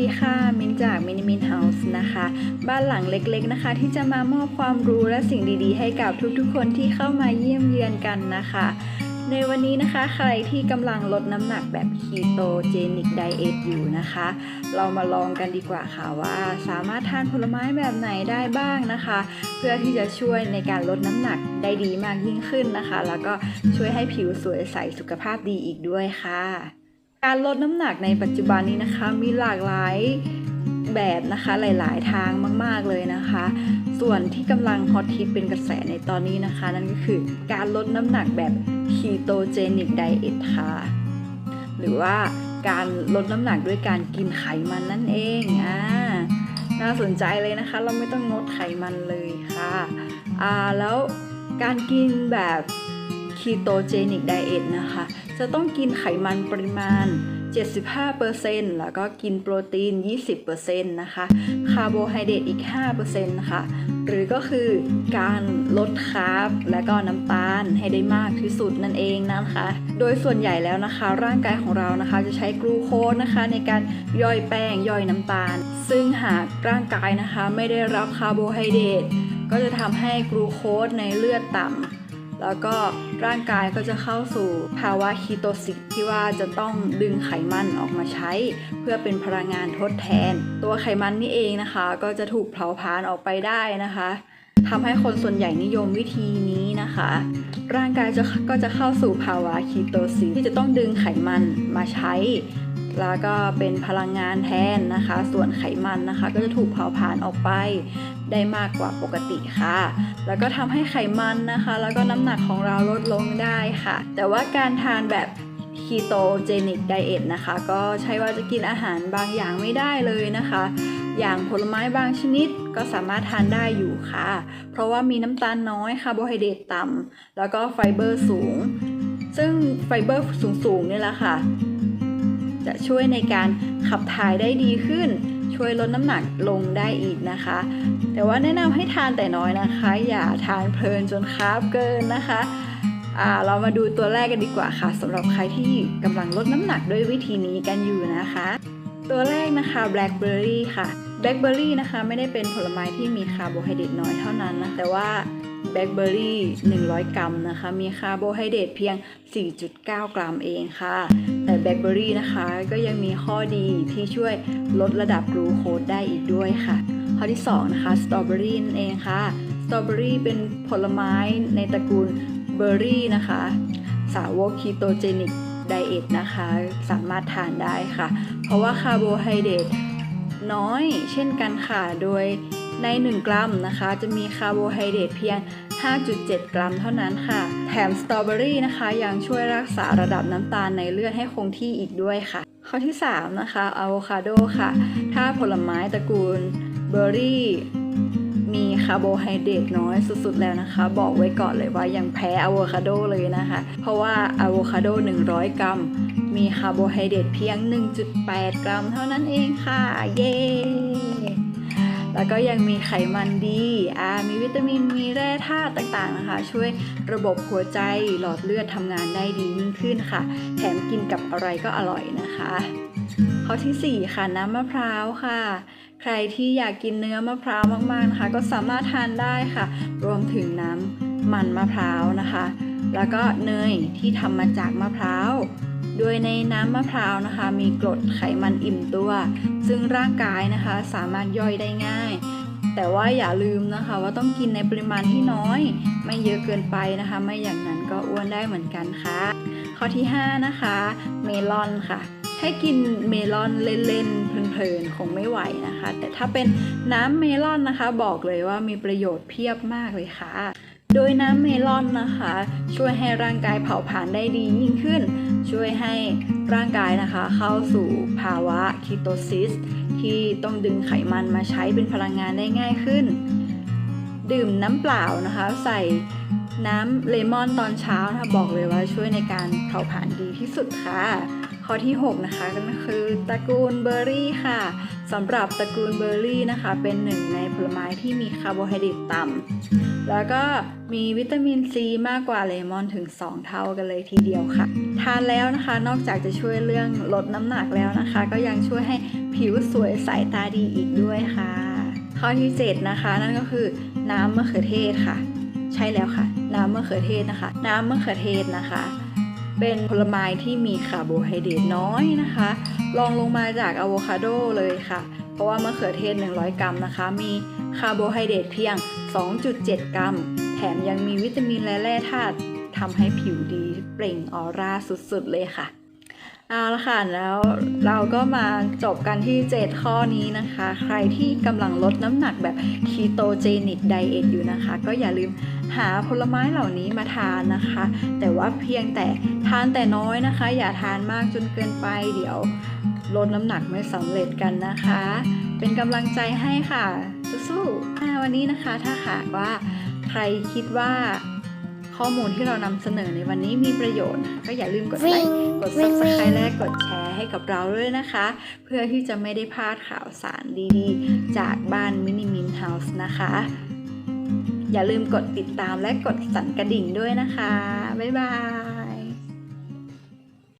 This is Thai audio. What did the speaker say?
ดีค่ะ มินจากมินิมินเฮาส์นะคะ บ้านหลังเล็กๆนะคะ ที่จะมามอบความรู้และสิ่งดีๆ ให้กับทุกๆ คนที่เข้ามาเยี่ยมเยือนกันนะคะ ในวันนี้นะคะใครที่กำลังลดน้ำหนักแบบคีโตเจนิกไดเอทอยู่นะคะ เรามาลองกันดีกว่าค่ะว่าสามารถทานผลไม้แบบไหนได้บ้างนะคะ เพื่อที่จะช่วยในการลดน้ำหนักได้ดีมากยิ่งขึ้นนะคะ แล้วก็ช่วยให้ผิวสวยใสสุขภาพดีอีกด้วยค่ะ การลดน้ำหนักในปัจจุบันนี้นะคะ มีหลากหลายแบบนะคะหลาย ๆ ทางมาก ๆ เลยนะคะ ส่วนที่กำลังฮอตฮิตเป็นกระแสในตอนนี้นะคะ นั่นก็คือการลดน้ำหนักแบบคีโตเจนิกไดเอทค่ะ หรือว่าการลดน้ำหนักด้วยการกินไขมันนั่นเองอ่าน่าสนใจเลยนะคะ เราไม่ต้องงดไขมันเลยค่ะอ่าแล้วการกินแบบ คีโตเจนิกไดเอทนะคะ จะต้องกินไขมันปริมาณ 75%แล้วก็กินโปรตีน 20%นะคะ คาร์โบไฮเดรตอีก 5%นะคะหรือก็คือการลดคาร์บและก็น้ำตาลให้ได้มากที่สุดนั่นเองนะคะ โดยส่วนใหญ่แล้วนะคะ ร่างกายของเรานะคะจะใช้กลูโคสนะคะ ในการย่อยแป้งย่อยน้ำตาล ซึ่งหากร่างกายนะคะ ไม่ได้รับคาร์โบไฮเดรตก็จะทำให้กลูโคสในเลือดต่ำ แล้วก็ร่างกายก็จะเข้าสู่ภาวะคีโตซิสที่ว่าจะต้องดึงไขมันออกมาใช้ เพื่อเป็นพลังงานทดแทน ตัวไขมันนี่เองนะคะ ก็จะถูกเผาผลาญออกไปได้นะคะทำให้คนส่วนใหญ่นิยมวิธีนี้นะคะ ร่างกายจะก็จะเข้าสู่ภาวะคีโตซิสที่จะต้องดึงไขมันมาใช้ แล้วก็เป็นพลังงานแทนนะคะ ส่วนไขมันนะคะ ก็จะถูกเผาผลาญออกไป ได้มากกว่าปกติค่ะ แล้วก็ทำให้ไขมันนะคะ แล้วก็น้ำหนักของเราลดลงได้ค่ะ แต่ว่าการทานแบบคีโตเจนิกไดเอทนะคะ ก็ใช่ว่าจะกินอาหารบางอย่างไม่ได้เลยนะคะ อย่างผลไม้บางชนิดก็สามารถทานได้อยู่ค่ะ เพราะว่ามีน้ำตาลน้อยคาร์โบไฮเดรตต่ำแล้วก็ไฟเบอร์สูง ซึ่งไฟเบอร์สูงๆนี่แหละค่ะ จะช่วยในการขับถ่ายได้ดีขึ้น ช่วยลดน้ำหนักลงได้อีกนะคะ แต่ว่าแนะนำให้ทานแต่น้อยนะคะ อย่าทานเพลินจนคาบเกินนะคะอ่าเรามาดูตัวแรกกันดีกว่าค่ะสำหรับใครที่กำลังลดน้ำหนักด้วยวิธีนี้กันอยู่นะคะ ตัวแรกนะคะแบล็คเบอร์รี่ค่ะแบล็คเบอร์รี่นะคะไม่ได้เป็นผลไม้ที่มีคาร์โบไฮเดรตน้อยเท่านั้นนะแต่ว่า แบล็คเบอร์รี่100 กรัมนะคะ มีคาร์โบไฮเดรตเพียง 4.9 กรัมเองค่ะ แต่แบล็คเบอร์รี่นะคะก็ยังมีข้อดีที่ช่วยลดระดับกลูโคสได้อีกด้วยค่ะ ข้อที่ 2 นะคะสตรอเบอรี่นั่นเองค่ะ สตรอเบอรี่เป็นผลไม้ในตระกูลเบอร์รี่นะคะ สาวกคีโตเจนิกไดเอทนะคะ สามารถทานได้ค่ะ เพราะว่าคาร์โบไฮเดรตน้อยเช่นกันค่ะ โดย ใน 1 กรัมนะคะ จะมีคาร์โบไฮเดรตเพียง 5.7 กรัมเท่านั้นค่ะ แถมสตรอเบอรี่นะคะ ยังช่วยรักษาระดับน้ำตาลในเลือดให้คงที่อีกด้วยค่ะ ข้อที่ 3 นะคะอะโวคาโดค่ะ ถ้าผลไม้ตระกูลเบอร์รี่มีคาร์โบไฮเดรตน้อยสุดๆแล้วนะคะ บอกไว้ก่อนเลยว่ายังแพ้อะโวคาโดเลยนะคะ เพราะว่าอะโวคาโด 100 กรัม มีคาร์โบไฮเดรตเพียง 1.8 กรัมเท่านั้นเองค่ะ เย้ แล้วก็ยังมีไขมันดีอ่ามีวิตามินมีแร่ธาตุต่างๆนะคะ ช่วยระบบหัวใจหลอดเลือดทำงานได้ดียิ่งขึ้นค่ะ แถมกินกับอะไรก็อร่อยนะคะข้อที่ 4 ค่ะน้ำมะพร้าวค่ะ ใครที่อยากกินเนื้อมะพร้าวมากๆนะคะ ก็สามารถทานได้ค่ะ รวมถึงน้ำมันมะพร้าวนะคะ แล้วก็เนยที่ทำมาจากมะพร้าว โดยในน้ำมะพร้าวนะคะ มีกรดไขมันอิ่มตัว ซึ่งร่างกายนะคะสามารถย่อยได้ง่าย แต่ว่าอย่าลืมนะคะ ว่าต้องกินในปริมาณที่น้อย ไม่เยอะเกินไปนะคะ ไม่อย่างนั้นก็อ้วนได้เหมือนกันค่ะ ข้อที่ 5 นะคะ เมลอนค่ะให้กินเมลอนเล่นๆเพลินๆคงไม่ไหวนะคะ แต่ถ้าเป็นน้ำเมลอนนะคะ บอกเลยว่ามีประโยชน์เพียบมากเลยค่ะ โดยน้ำเมลอนนะคะ ช่วยให้ร่างกายเผาผลาญได้ดียิ่งขึ้น ช่วยให้ร่างกายนะคะเข้าสู่ภาวะคีโตซิส ที่ต้องดึงไขมันมาใช้เป็นพลังงานได้ง่ายขึ้น ดื่มน้ำเปล่านะคะ ใส่น้ำเลมอนตอนเช้านะคะบอกเลยว่าช่วยในการเผาผลาญดีที่สุดค่ะ ข้อที่ 6 นะคะก็คือตระกูลเบอร์รี่ค่ะสำหรับตระกูลเบอร์รี่นะคะ เป็นหนึ่งในผลไม้ที่มีคาร์โบไฮเดรตต่ำแล้วก็มีวิตามินซีมากกว่าเลมอนถึง 2 เท่ากันเลยทีเดียวค่ะ ทานแล้วนะคะนอกจากจะช่วยเรื่องลดน้ำหนักแล้วนะคะ ก็ยังช่วยให้ผิวสวยใสตาดีอีกด้วยค่ะ ข้อที่ 7 นะคะ นั่นก็คือน้ำมะเขือเทศค่ะ ใช่แล้วค่ะ น้ำมะเขือเทศนะคะ น้ำมะเขือเทศนะคะ เป็นผลไม้ที่มีคาร์โบไฮเดรตน้อยนะคะรองลงมาจากอะโวคาโดเลยค่ะ เพราะว่ามะเขือเทศ 100 กรัมนะคะ มีคาร์โบไฮเดรตเพียง 2.7 กรัม แถมยังมีวิตามินและแร่ธาตุทำให้ผิวดีเปล่งออร่าสุดๆเลยค่ะ เอาละค่ะแล้วเราก็มาจบกันที่ 7 ข้อนี้นะคะ ใครที่กำลังลดน้ำหนักแบบ Ketogenic Diet อยู่นะคะ ก็อย่าลืมหาผลไม้เหล่านี้มาทานนะคะ แต่ว่าเพียงแต่ทานแต่น้อยนะคะ อย่าทานมากจนเกินไป เดี๋ยวลดน้ำหนักไม่สำเร็จกันนะคะ เป็นกำลังใจให้ค่ะ สู้ๆวันนี้นะคะถ้าหากว่าใครคิดว่า ข้อมูลที่เรานำเสนอในวันนี้มีประโยชน์นะคะก็อย่าลืมกดไลค์กด subscribe และกดแชร์ให้กับเราด้วยนะคะ เพื่อที่จะไม่ได้พลาดข่าวสารดีๆ จากบ้านมินิมินเฮาส์นะคะ อย่าลืมกดติดตามและกดสั่นกระดิ่งด้วยนะคะ บ๊ายบาย